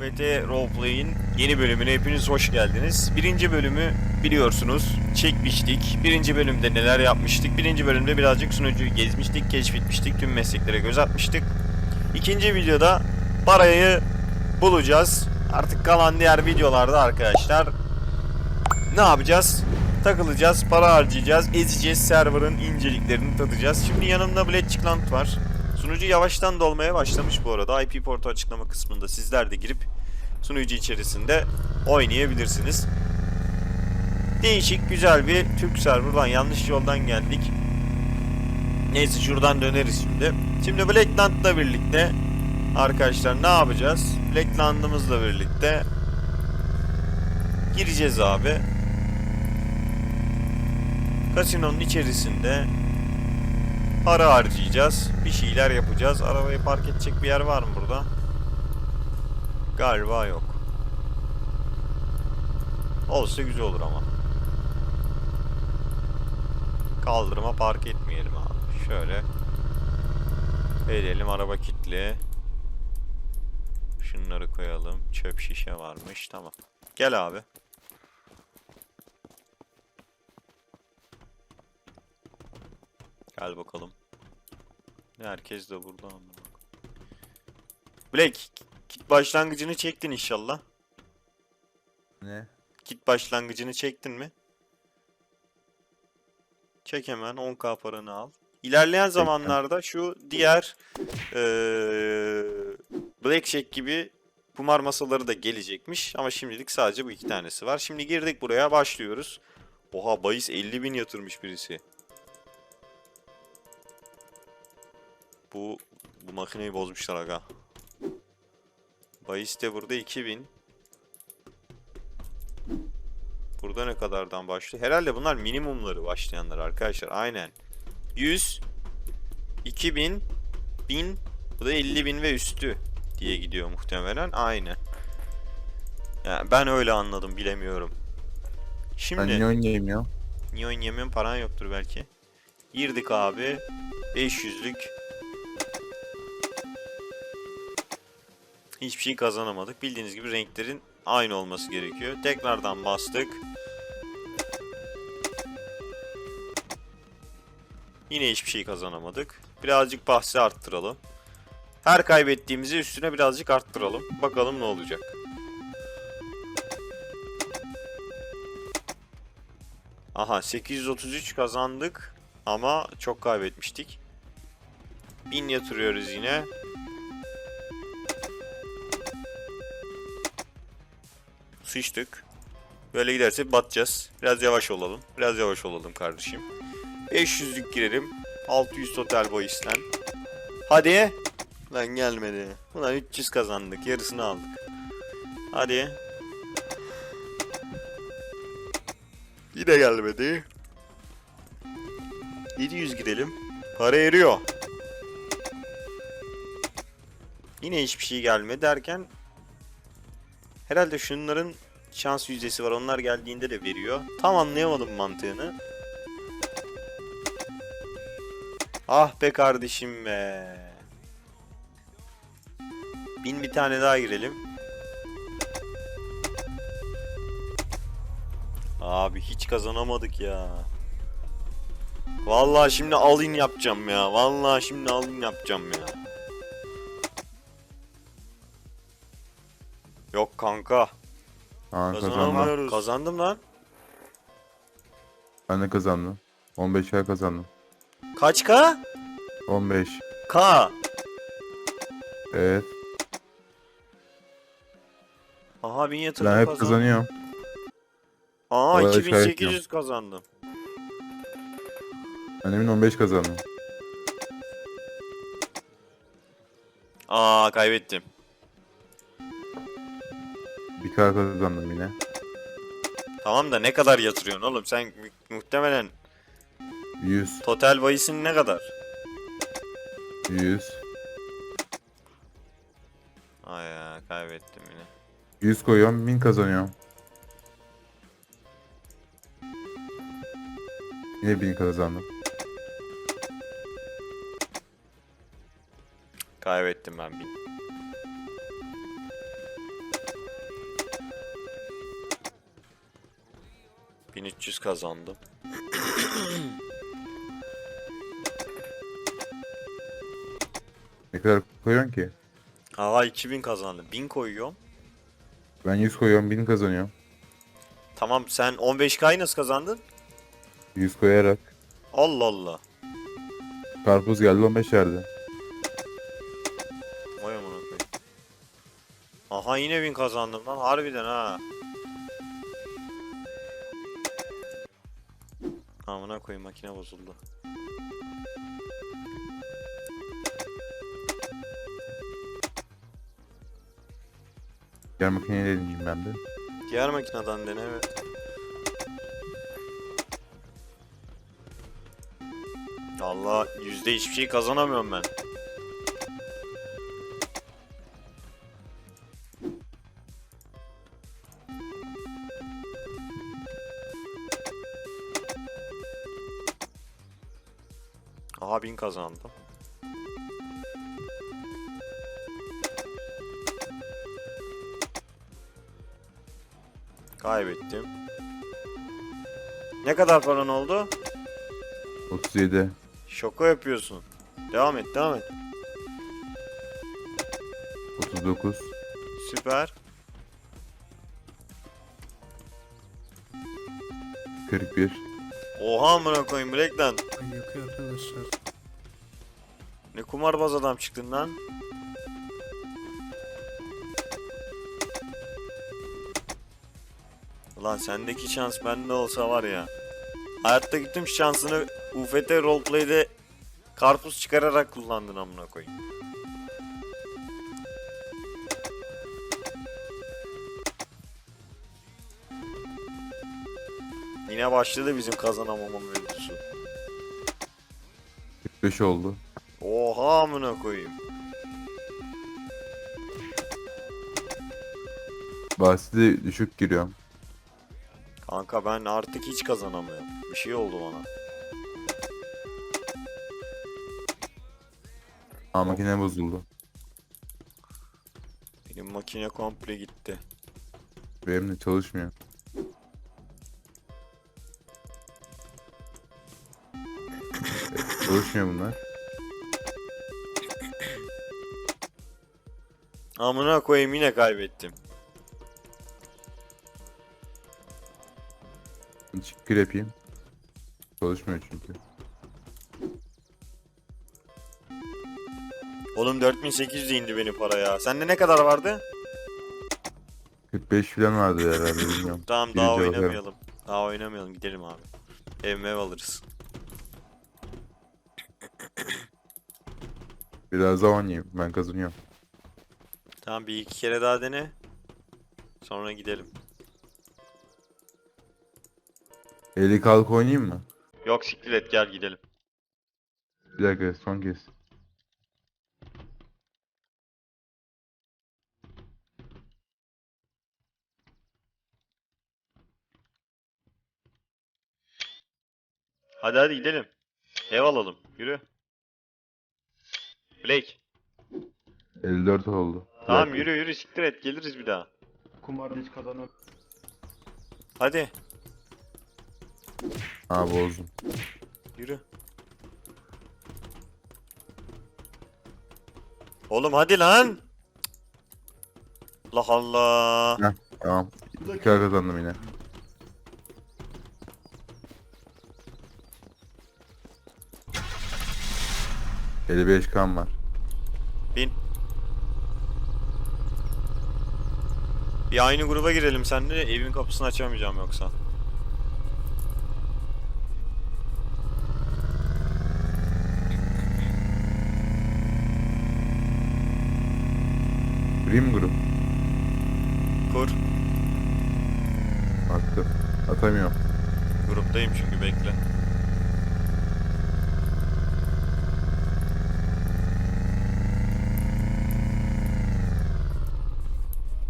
FT Roleplay'in yeni bölümüne hepiniz hoş geldiniz. Birinci bölümü biliyorsunuz çekmiştik. Birinci bölümde neler yapmıştık? Birinci bölümde birazcık sunucuyu gezmiştik, keşfetmiştik, tüm mesleklere göz atmıştık. İkinci videoda parayı bulacağız. Artık kalan diğer videolarda arkadaşlar ne yapacağız? Takılacağız, para harcayacağız, ezeceğiz, server'ın inceliklerini tadacağız. Şimdi yanımda Blackchickland var. Sunucu yavaştan dolmaya başlamış bu arada. IP portu açıklama kısmında sizler de girip sunucu içerisinde oynayabilirsiniz. Değişik, güzel bir Türk server'dan yanlış yoldan geldik. Neyse şuradan döneriz şimdi. Şimdi Blackland'la birlikte arkadaşlar ne yapacağız? Blackland'ımızla birlikte gireceğiz abi. Kasinonun içerisinde para harcayacağız. Bir şeyler yapacağız. Arabayı park edecek bir yer var mı burada? Galiba yok. Olsa güzel olur ama. Kaldırıma park etmeyelim abi. Şöyle. Edelim araba kilitli. Şunları koyalım. Çöp şişe varmış. Tamam. Gel abi. Gel bakalım. Herkes de burada. amına. Black, kit başlangıcını çektin inşallah. Ne? Kit başlangıcını çektin mi? Çek hemen 10k paranı al. İlerleyen zamanlarda şu diğer eee Blackjack gibi kumar masaları da gelecekmiş. Ama şimdilik sadece bu iki tanesi var. Şimdi girdik buraya başlıyoruz. Oha bahis 50 bin yatırmış birisi. Bu bu makineyi bozmuşlar aga. Bahis de burada 2000. Burada ne kadardan başlıyor? Herhalde bunlar minimumları başlayanlar arkadaşlar. Aynen. 100 2000 1000 bu da 50 bin ve üstü diye gidiyor muhtemelen. Aynen. Yani ben öyle anladım bilemiyorum. Şimdi Ben niye oynayayım ya? Niye oynayamıyorum? Paran yoktur belki. Girdik abi. 500'lük. Hiçbir şey kazanamadık. Bildiğiniz gibi renklerin aynı olması gerekiyor. Tekrardan bastık. Yine hiçbir şey kazanamadık. Birazcık bahsi arttıralım. Her kaybettiğimizi üstüne birazcık arttıralım. Bakalım ne olacak. Aha 833 kazandık ama çok kaybetmiştik. 1000 yatırıyoruz yine. Sıçtık. Böyle giderse batacağız. Biraz yavaş olalım. Biraz yavaş olalım kardeşim. 500'lük girelim. 600 total bahislen. Hadi. Lan gelmedi. Ulan 300 kazandık. Yarısını aldık. Hadi. Yine gelmedi. 700 girelim. Para eriyor. Yine hiçbir şey gelmedi derken herhalde şunların şans yüzdesi var. Onlar geldiğinde de veriyor. Tam anlayamadım mantığını. Ah be kardeşim be. Bin bir tane daha girelim. Abi hiç kazanamadık ya. Vallahi şimdi all-in yapacağım ya. Vallahi şimdi all-in yapacağım ya. Yok kanka. Aa kazandım. Kazandım lan. Ben de kazandım. 15 ay kazandım. Kaç K? 15. K. Evet. Aha bin yatırdım Ben hep kazandım. kazanıyorum. Aa şahit 2800 kazandım. Ben emin 15 kazandım. Aa kaybettim. Bir kar kazandım yine. Tamam da ne kadar yatırıyorsun oğlum? Sen mu- muhtemelen 100. total bahisin ne kadar? 100. Ay ya kaybettim yine. 100 koyuyorum 1000 kazanıyorum. Yine 1000 kazandım. Kaybettim ben bin. ...1300 kazandım. Ne kadar koyuyorsun ki? Aa 2000 kazandım. 1000 koyuyorum. Ben 100 koyuyorum 1000 kazanıyorum. Tamam sen 15K'yı nasıl kazandın? 100 koyarak. Allah Allah. Karpuz geldi 15 verdi. Vay amına koyayım. Aha yine 1000 kazandım lan harbiden ha. Amına koyayım makine bozuldu. Diğer makineyle deneyeyim ben de. Diğer makineden dene evet. Allah yüzde hiçbir şey kazanamıyorum ben. Aha bin kazandım. Kaybettim. Ne kadar paran oldu? 37. Şoko yapıyorsun. Devam et, devam et. 39. Süper. 41. Oha amına koyayım Blackland. Ay yakıyor arkadaşlar. Ne kumarbaz adam çıktın lan. Ulan sendeki şans bende olsa var ya. Hayattaki tüm şansını UFT roleplay'de karpuz çıkararak kullandın amına koyayım. Yine başladı bizim kazanamama mevzusu. 45 oldu. Oha amına koyayım. Bahsede düşük giriyorum. Kanka ben artık hiç kazanamıyorum. Bir şey oldu bana. Aa makine bozuldu. Benim makine komple gitti. Benim de çalışmıyor. Çalışmıyor bunlar. Amına koyayım yine kaybettim. Çık yapayım. Çalışmıyor çünkü. Oğlum 4800 indi benim para ya. Sende ne kadar vardı? 45 falan vardı herhalde bilmiyorum. Tamam Birinci daha oynamayalım. Daha oynamayalım gidelim abi. Ev mev alırız. Biraz daha oynayayım. Ben kazanıyorum. Tamam bir iki kere daha dene. Sonra gidelim. 50 kalk oynayayım mı? Yok siktir et gel gidelim. Bir dakika son kez. Hadi hadi gidelim. Ev alalım. Yürü. Blake. 54 oldu. Tamam yürü yürü siktir et geliriz bir daha. Kumarda hiç kazanıyor. Hadi Ha bozdum. yürü. Oğlum hadi lan. Allah Allah. Tamam. 2 kazandım yine. ...55 kan var. Bin. Bir aynı gruba girelim seninle. Evin kapısını açamayacağım yoksa. Dream Group. Kur. Attım. Atamıyorum. Gruptayım çünkü bekle.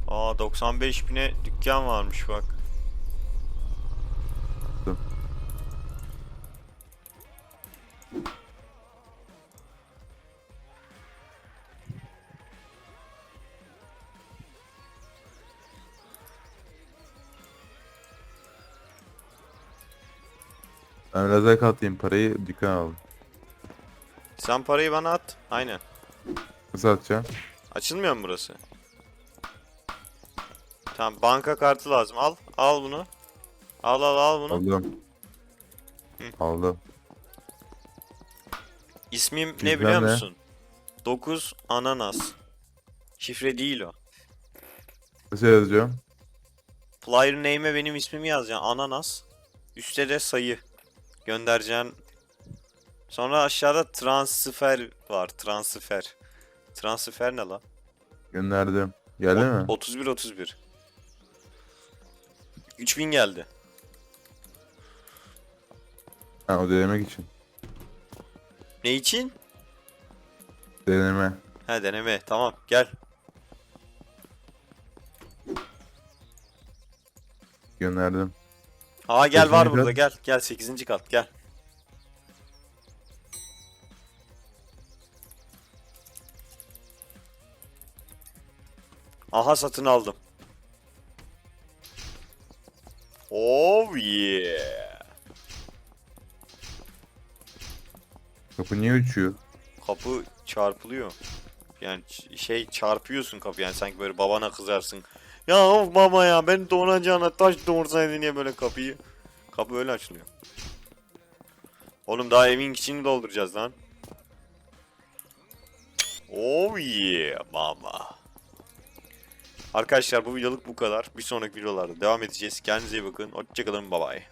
Aa 95 bine dükkan varmış bak. Ben biraz katlayayım parayı dükkan aldım. Sen parayı bana at. Aynen. Nasıl atacağım? Açılmıyor mu burası? Tamam banka kartı lazım. Al. Al bunu. Al al al bunu. Aldım. Hı. Aldım. İsmim ne Bilmem biliyor ne. musun? 9 ananas. Şifre değil o. Nasıl yazacağım? Flyer name'e benim ismimi yazacaksın. Ananas. Üstte de sayı. Göndereceğin. Sonra aşağıda transfer var. Transfer. Transfer ne la? Gönderdim. Geldi mi? 31 31. 3000 geldi. Ha o denemek için. Ne için? Deneme. Ha deneme. Tamam gel. Gönderdim. Aa gel var Sekizinci burada kat. gel. Gel 8. kat gel. Aha satın aldım. Oh yeah. Kapı niye uçuyor? Kapı çarpılıyor. Yani şey çarpıyorsun kapı yani sanki böyle babana kızarsın. Ya of baba ya ben doğuracağına taş doğursaydı niye böyle kapıyı. Kapı öyle açılıyor. Oğlum daha evin içini dolduracağız lan. Oh yeah mama. Arkadaşlar bu videoluk bu kadar. Bir sonraki videolarda devam edeceğiz. Kendinize iyi bakın. Hoşçakalın. Bye bye.